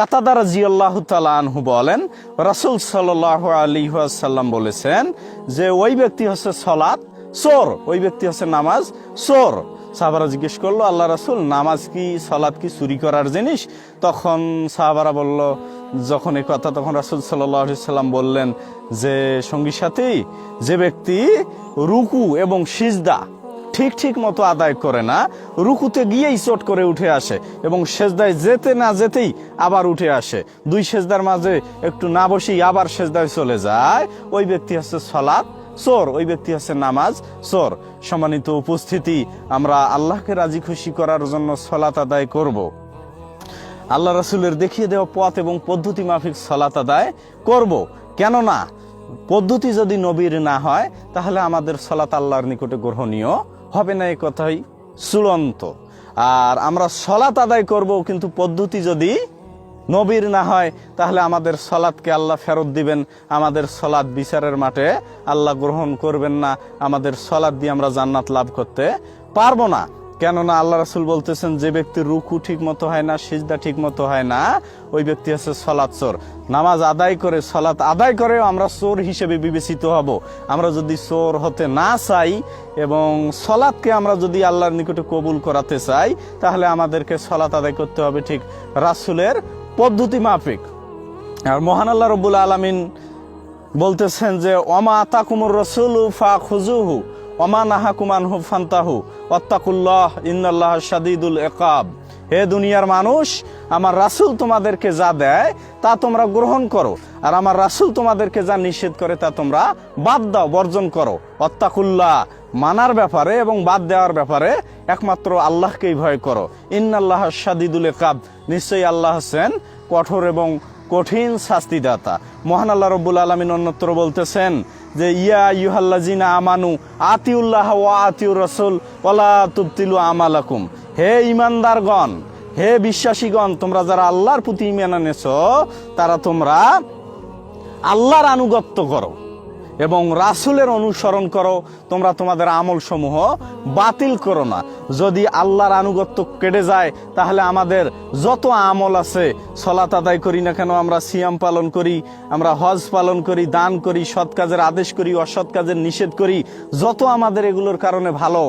কাতাদার জিয়াল্লাহ আনহু বলেন, রাসুল সাল্লাহ আলী সাল্লাম বলেছেন যে ওই ব্যক্তি হচ্ছে সলাৎ চোর। ওই ব্যক্তি হচ্ছে নামাজ, চোর। সাহাবারা জিজ্ঞেস করল, আল্লাহ রাসুল, নামাজ কি সলাৎ কি চুরি করার জিনিস? তখন সাহাবারা বলল, যখন এই কথা তখন রাসুল সাল্লাম বললেন যে, সঙ্গী সাথী, যে ব্যক্তি রুকু এবং সিজদা ঠিক ঠিক মতো আদায় করে না, রুকুতে গিয়েই চট করে উঠে আসে এবং সেজদায় যেতে না যেতেই আবার উঠে আসে দুই সেজদার মাঝে একটু না বসেই আবার সেজদায় চলে যায় ওই ব্যক্তি হচ্ছে সলাৎ চোর ওই ব্যক্তি হচ্ছে নামাজ, চোর সম্মানিত উপস্থিতি, আমরা আল্লাহকে রাজি খুশি করার জন্য সলাত আদায় করব। আল্লাহ রাসুলের দেখিয়ে দেওয়া পথ এবং পদ্ধতি মাফিক সলাত আদায় করব। কেননা, পদ্ধতি যদি নবীর না হয়, তাহলে আমাদের সলাত আল্লাহর নিকটে গ্রহণীয় হবে না এই কথাই, চূড়ান্ত। আর আমরা সলাত আদায় করব, কিন্তু পদ্ধতি যদি নবীর না হয়, তাহলে আমাদের সলাদকে আল্লাহ ফেরত দিবেন। আমাদের সলাদ বিচারের মাঠে আল্লাহ গ্রহণ করবেন না। আমাদের সলাদ দিয়ে আমরা জান্নাত লাভ করতে পারব না। কেননা আল্লাহ রাসুল বলতেছেন, যে ব্যক্তির রুকু ঠিক মতো হয় না, সিজদা ঠিক মতো হয় না, ওই ব্যক্তি আছে সলাৎ চোর। নামাজ আদায় করে সলাৎ আদায় করেও আমরা চোর হিসেবে বিবেচিত হব। আমরা যদি চোর হতে না চাই এবং সলাৎকে আমরা যদি আল্লাহর নিকটে কবুল করাতে চাই, তাহলে আমাদেরকে সলাৎ আদায় করতে হবে ঠিক রাসুলের পদ্ধতি মাফিক। আর মহান আল্লাহ রব্বুল আলমিন বলতেছেন যে অমা তাকুমুর রসুল ফা খুজুহু অমা নাহাকুমান হু ফান্তাহু অত্তাকুল্লাহ ইন্নাল্লাহ শাদিদুল একাব হে দুনিয়ার মানুষ, আমার রাসুল তোমাদেরকে যা দেয়, তা তোমরা গ্রহণ করো। আর আমার রাসুল তোমাদেরকে যা নিষেধ করে, তা তোমরা বাদ দাও, বর্জন করো। অত্তাকুল্লাহ মানার ব্যাপারে এবং বাদ দেওয়ার ব্যাপারে একমাত্র আল্লাহকেই ভয় করো। ইন্নাল্লাহ শাদিদুল একাব নিশ্চয়ই আল্লাহ হোসেন কঠোর এবং কঠিন শাস্তিদাতা। মহান আল্লাহ রব্বুল আলমিন অন্যত্র বলতেছেন যে, ইয়া ইউহাল্লাজিনা আমানু আতিউল্লাহ ওয়া আতিউর রসুল ওলা তুবতিলু আমালাকুম। হে ইমানদারগণ হে বিশ্বাসীগণ, তোমরা যারা আল্লাহর প্রতি ইমান এনেছ, তারা তোমরা আল্লাহর আনুগত্য করো। এবং রাসুলের অনুসরণ করো, তোমরা তোমাদের আমল সমূহ বাতিল করো না। যদি আল্লাহর আনুগত্য কেটে যায়, তাহলে আমাদের যত আমল আছে, সলাত আদায় করি না কেন, আমরা সিয়াম পালন করি, আমরা হজ পালন করি, দান করি, সৎ কাজের আদেশ করি, অসৎ কাজের নিষেধ করি, যত আমাদের এগুলোর কারণে ভালো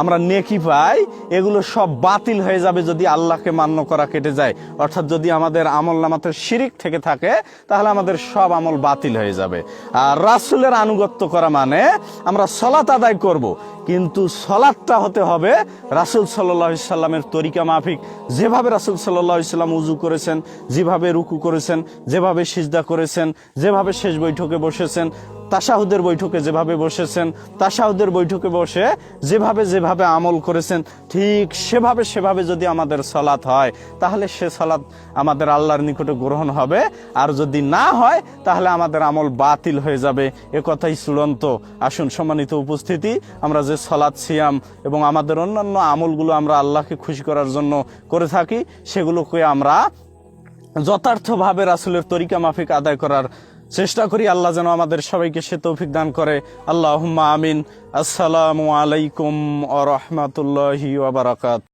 আমরা নেকি পাই, এগুলো সব বাতিল হয়ে যাবে যদি আল্লাহকে মান্য করা কেটে যায় অর্থাৎ যদি আমাদের আমল নামাতে শিরিক থেকে থাকে, তাহলে আমাদের সব আমল বাতিল হয়ে যাবে আর রাসুলের আনুগত্য করা মানে আমরা সলাত আদায় করব। কিন্তু সলাদটা হতে হবে রাসুল সাল্লাহ সাল্লামের তরিকা মাফিক যেভাবে রাসুল সাল্লাহ সাল্লাম উজু করেছেন, যেভাবে রুকু করেছেন, যেভাবে সিজদা করেছেন, যেভাবে শেষ বৈঠকে বসেছেন তাসাহুদের বৈঠকে যেভাবে বসেছেন, তাসাহুদের বৈঠকে বসে যেভাবে যেভাবে আমল করেছেন, ঠিক সেভাবে সেভাবে যদি আমাদের সলাৎ হয়, তাহলে সে সলাৎ আমাদের আল্লাহর নিকটে গ্রহণ হবে। আর যদি না হয়, তাহলে আমাদের আমল বাতিল হয়ে যাবে। এ কথাই চূড়ান্ত। আসুন সম্মানিত উপস্থিতি, আমরা যে সলাৎ সিয়াম এবং আমাদের অন্যান্য আমলগুলো আমরা আল্লাহকে খুশি করার জন্য করে থাকি, সেগুলোকে আমরা যথার্থভাবে রাসুলের তরিকা মাফিক আদায় করার চেষ্টা করি আল্লাহ যেন আমাদের সবাইকে সে তৌফিক দান করে। আল্লাহ আমিন। আসসালামু আলাইকুম আ রহমতুল্লাহি